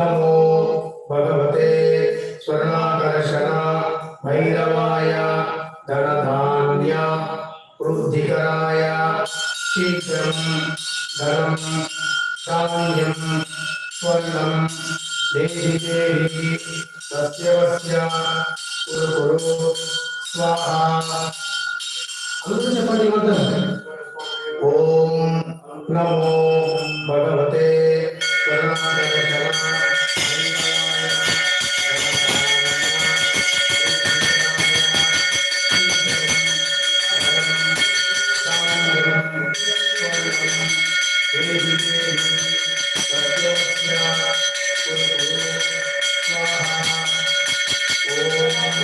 नमो भगवते स्वर्णाकर्षण भैरवाय धनधान्य वृद्धिकराय शीघ्रं देहि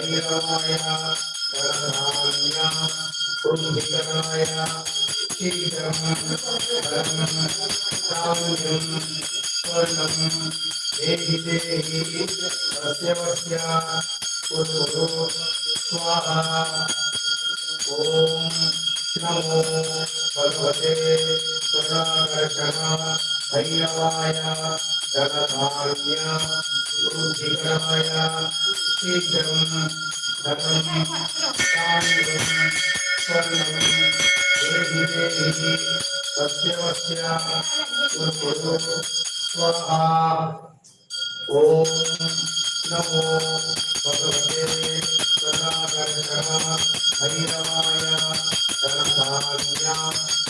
शरीराय धर्माय पुण्डिकराय स्वर्णं देहि देहि वस्य वस्य कुरु स्वाहा ॐ नमो भगवते सदाकर्षण भैरवाय धनधान्य पूजिताय शीघ्रं धनं ताम्रं स्वर्णं देवी देवी सत्यवस्या कुरुकुरु स्वाहा ॐ नमो भगवते सदाकर्षण हरिरमाय धनधान्याम्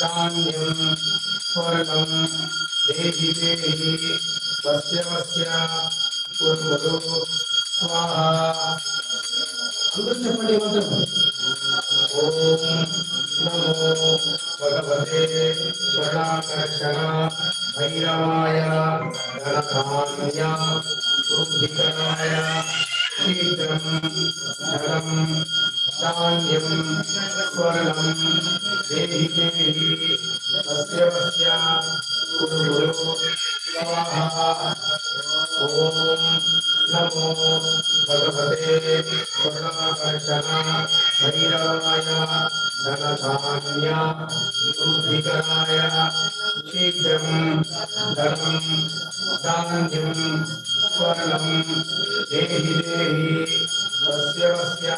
ధాన్యం స్వర్ణం దేహి దేహి సస్యవస్య కురు కురు స్వాహా అందరూ చెప్పండి ఏమంటారు ఓం నమో భగవతే స్వర్ణాకర్షణ భైరవాయ ధనధాన్య వృద్ధికరాయ శీఘ్రం ధనం चान्यं स्वर्णं देहि देहि तस्य पश्या गुरुः ॐ नमो भगवते वर्णाकर्षणा भैरवाय धनधान्या शुद्धिकराय शीघ्रं धनं देहि देहि तस्य पश्या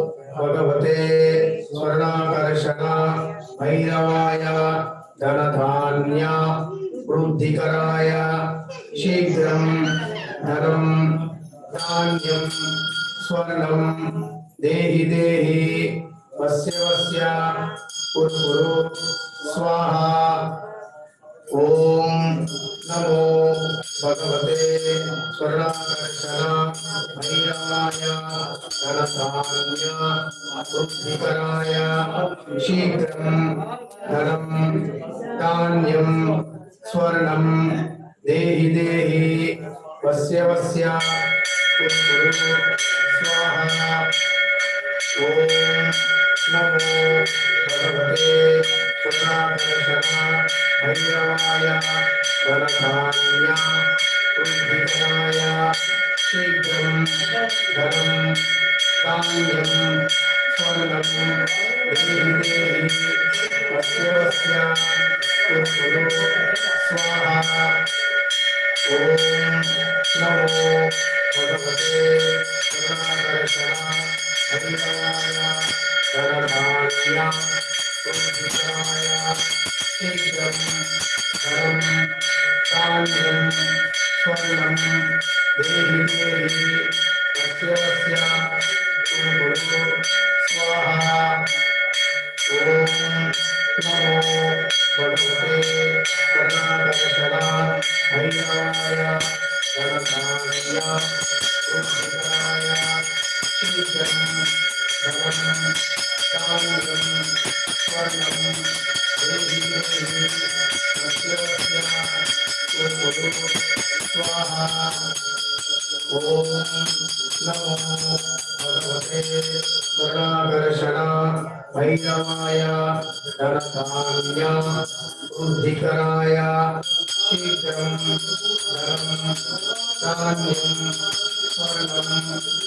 भगवते स्वर्णाकर्षण भैरवाय, धनधान्य वृद्धिकराय, शीघ्रं धनं धान्यं स्वर्णं देहि देहि, वस्य वस्य, कुरु कुरु, स्वाहा। ॐ नमो भगवते स्वर्णाकर्षण भैरवाय धनधान्य बुद्धिकराय शीघ्रं धनं धान्यं स्वर्णं देहि देहि, वस्य वस्य कुरु कुरु स्वाहा। ॐ नमो भगवते पुत्रादर्शन भैरवाय धनधान्य बुद्धिकराय शीघ्रं धनं धान्यं भैरवाय धनधान्य बुद्धिकराय शीघ्रं धनं धान्यं स्वर्णं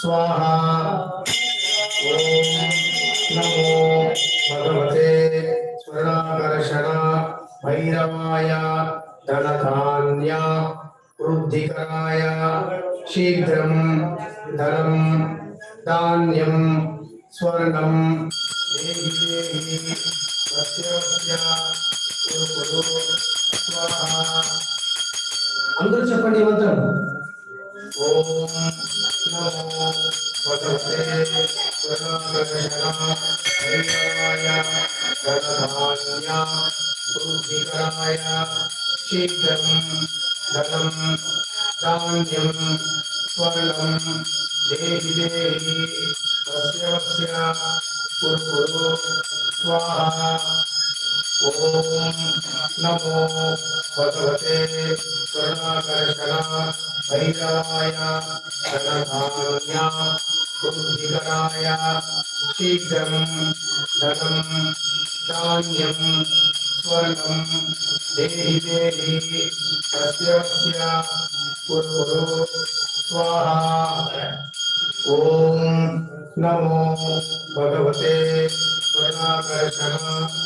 स्वाहा। भगवते स्वर्णाकर्षण भैरवाय धनधान्य वृद्धिकराय शीघ्रं धनं धान्यं स्वर्णं स्वाहा అందరూ చెప్పండి మంత్రం ఓం నమో భగవతే పురాణకర్షణ శీఘ్రం ధనం ధాన్యం స్వర్ణం దేహి దేహి వస్య వస్య కురు ॐ नमो भगवते करुणाकर्षणाय धनधान्या बुद्धिकराय शीघ्रं धनं धान्यं स्वर्गं देहि देहि तस्य कुरु स्वाहा ॐ नमो भगवते करुणाकर्षण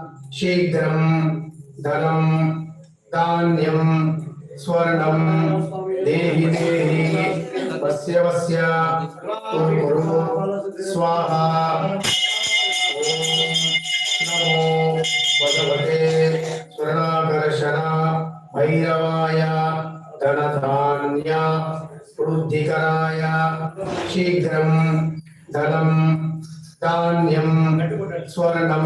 శీఘ్రం ధనం ధాన్యం స్వర్ణం దేహి దేహి వస్య వస్య కురు స్వాహ నమో భగవతే స్వర్ణాకర్షణ భైరవాయ ధనధాన్య వృద్ధికరాయ శీఘ్రం ధనం ధాన్యం స్వర్ణం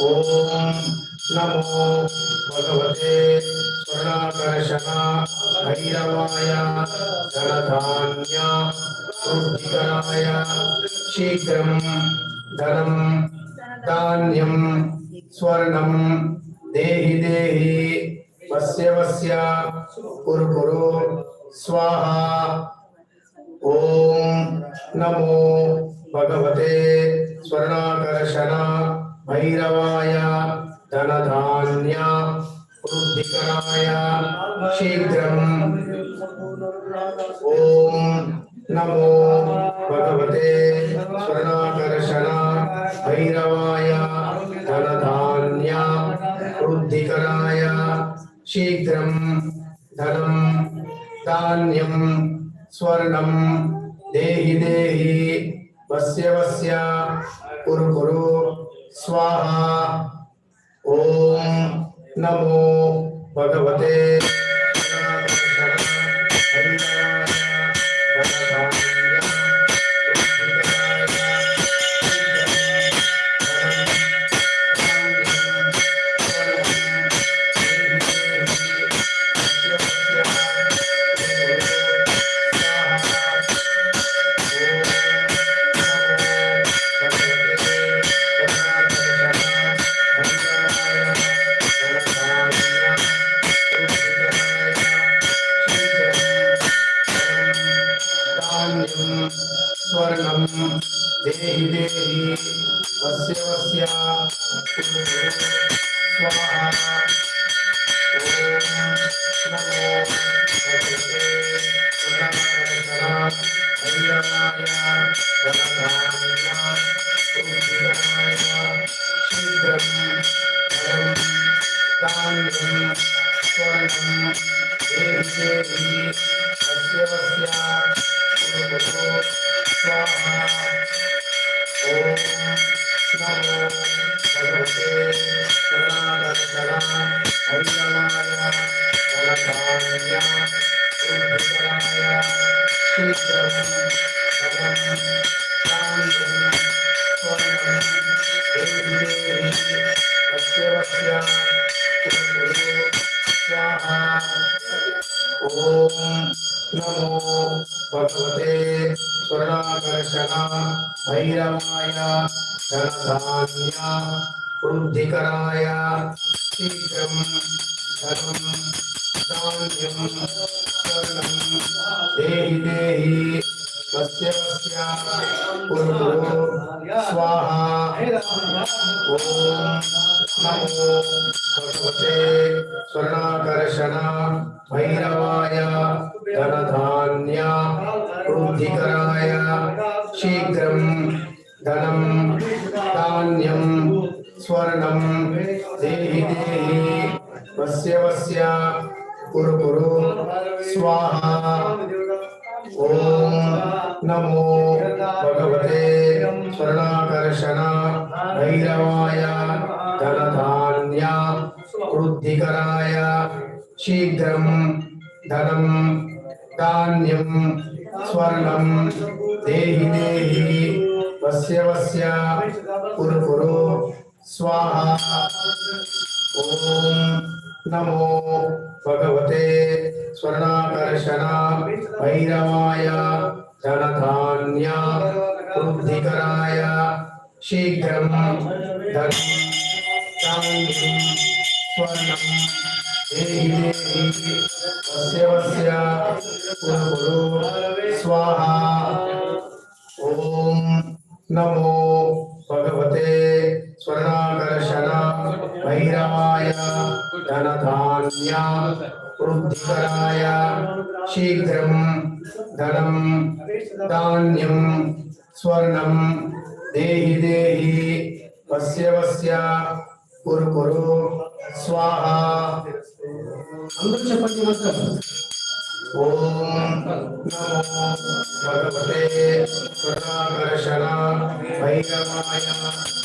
ॐ नमो भगवते स्वर्णाकर्षण भैरवाय धनधान्य वृद्धिकराय शीघ्रं धनं धान्यं स्वर्णं देहि देहि वस्य वस्य कुरु स्वाहा ॐ नमो भगवते स्वर्णाकर्षण भैरवाय धनधान्य वृद्धिकराय शीघ्रं ॐ नमो भगवते स्वर्णाकर्षण भैरवाय धनधान्य वृद्धिकराय शीघ्रं धनं धान्यं स्वर्णं देहि देहि वस्य वस्य कुरु कुरु स्वाहा ॐ नमो भगवते देहि देहि वस्य भैरवाय धनधान्य वृद्धिकराय शीघ्रं धनं धान्यं स्वर्णं देहि देहि वस्य वस्य कुरु कुरु स्वाहा ॐ नमो भगवते स्वर्णाकर्षण भैरवाय धनधान्य वृद्धिकराय शीघ्रं धनं धान्यं स्वर्णं देहि देहि वस्य वस्य कुरु कुरु स्वाहा। ॐ नमो भगवते स्वर्णाकर्षण भैरवाय, धनधान्य वृद्धिकराय शीघ्रं धनं, धान्यं, स्वर्णं, देहि देहि, वस्य वस्य कुरु कुरु स्वाहा। ॐ नमो भगवते स्वर्णाकर्षण भैरवाय धनधान्या वृद्धिकराय शीघ्रं धनं स्वाहा। ॐ नमो भगवते స్వర్ణాకర్షణ వైరమాయ ధనధాన్య వృద్ధికరాయ శీఘ్రం ధనం ధాన్యం స్వర్ణం దేహి దేహి వస్య వస్య కురు కురు స్వాహ. అందరూ చెప్పండి మంత్రం భగవతే స్వర్ణాకర్షణ వైరమాయ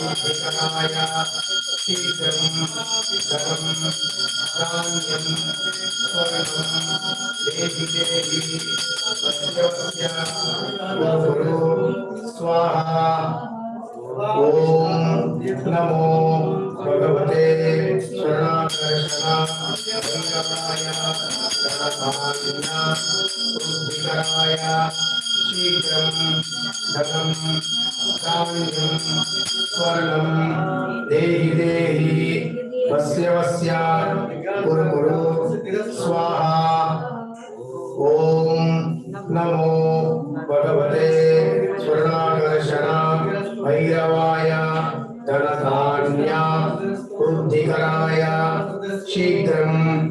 वितराय शीघ्रं वितरं काञ्चं स्वर्णं देहि देहि स्वाहा ॐ नमो भगवते शरणाकर्षणाय शरणाय ఓం నమో భగవతే స్వర్ణాకర్షణ భైరవాయ ధనధాన్య బుద్ధికరాయ శీఘ్రం ధనం ధాన్యం స్వర్ణం దేహి దేహి వస్య వస్య కురు కురు స్వాహా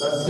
That's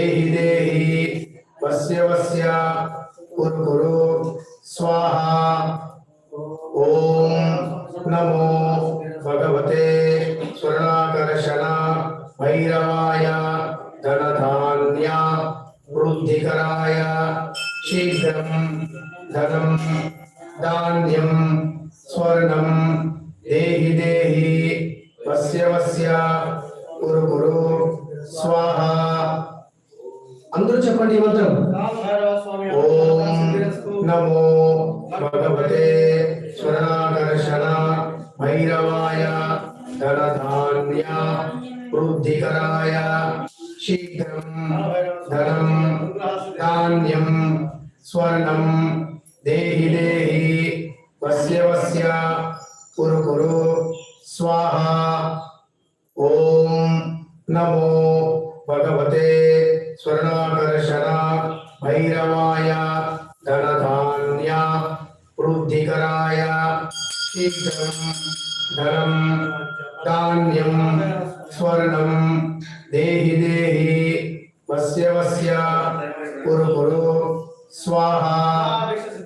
దేహి దేహి వస్య వస్య కురు కురు స్వాహా देहि देहि, वस्य वस्य, कुरु कुरु, स्वाहा। ओम नमो भगवते स्वर्णाकर्षण भैरवाय, धनधान्य, वृद्धिकराय शीघ्रं धनं, धान्यं, स्वर्णं, देहि देहि, वस्य वस्य, कुरु कुरु, स्वाहा।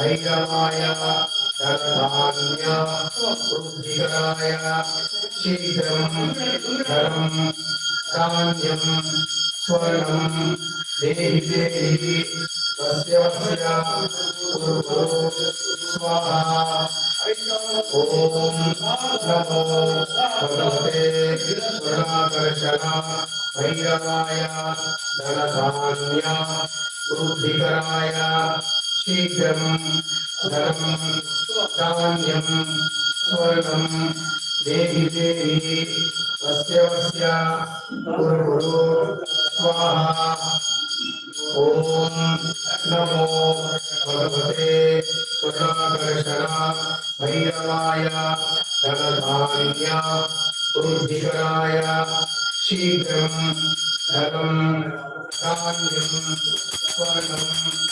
ैरवाय शरधान्याय शीघ्रम् धरम् धान्यम् स्वर्णम् देहि देहि नमो भगवते गुणाकर्षणा धनधान्या वृद्धिकराय शीघ्रम् धर्मं धान्यं स्वर्गं देहि देहि वस्य वस्य कुरु स्वाहा। ॐ नमो भगवते पुराकर्षणा भैरवाय, धनधान्या बुद्धिकराय शीघ्रं धनं धान्यं स्वर्णम्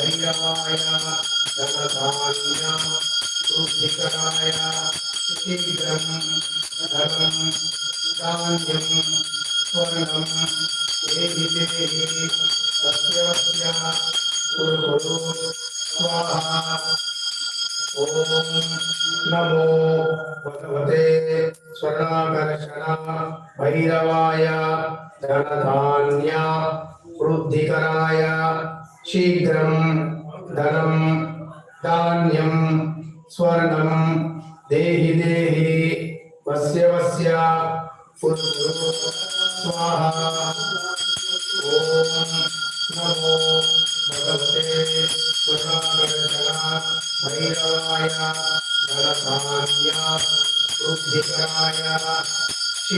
ஐயாய தனதான்யா சுத்திகராய சீக்கிரம் தரம் தானியம் ஸ்வர்ணம் தேவி தேவி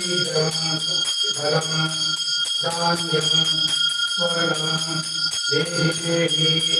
वीरं धरं धान्यं स्वर्णं देहि देहि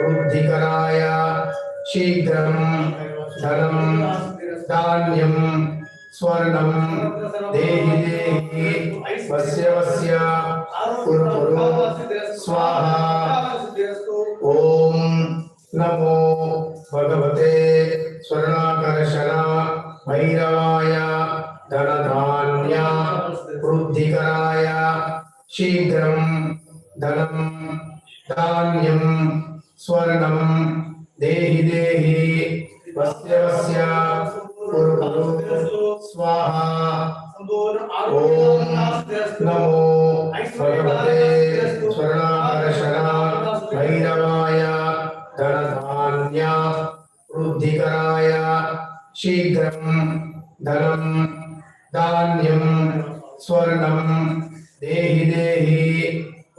बुद्धिकराय शीघ्रं धनं धान्यं स्वर्णं देहि देहि वस्य वस्य कुरु स्वाहा। ॐ नमो भगवते स्वर्णाकर्षणा भैरवाय धनधान्या वृद्धिकराय शीघ्रं धनं धान्यं स्वर्णं देहि देहि वस्य वस्य कुरु कुरु स्वाहा। ॐ नमो भगवते स्वर्णाकर्षण भैरवाय धनधान्य वृद्धिकराय शीघ्रं धनं धान्यं स्वर्णं देहि देहि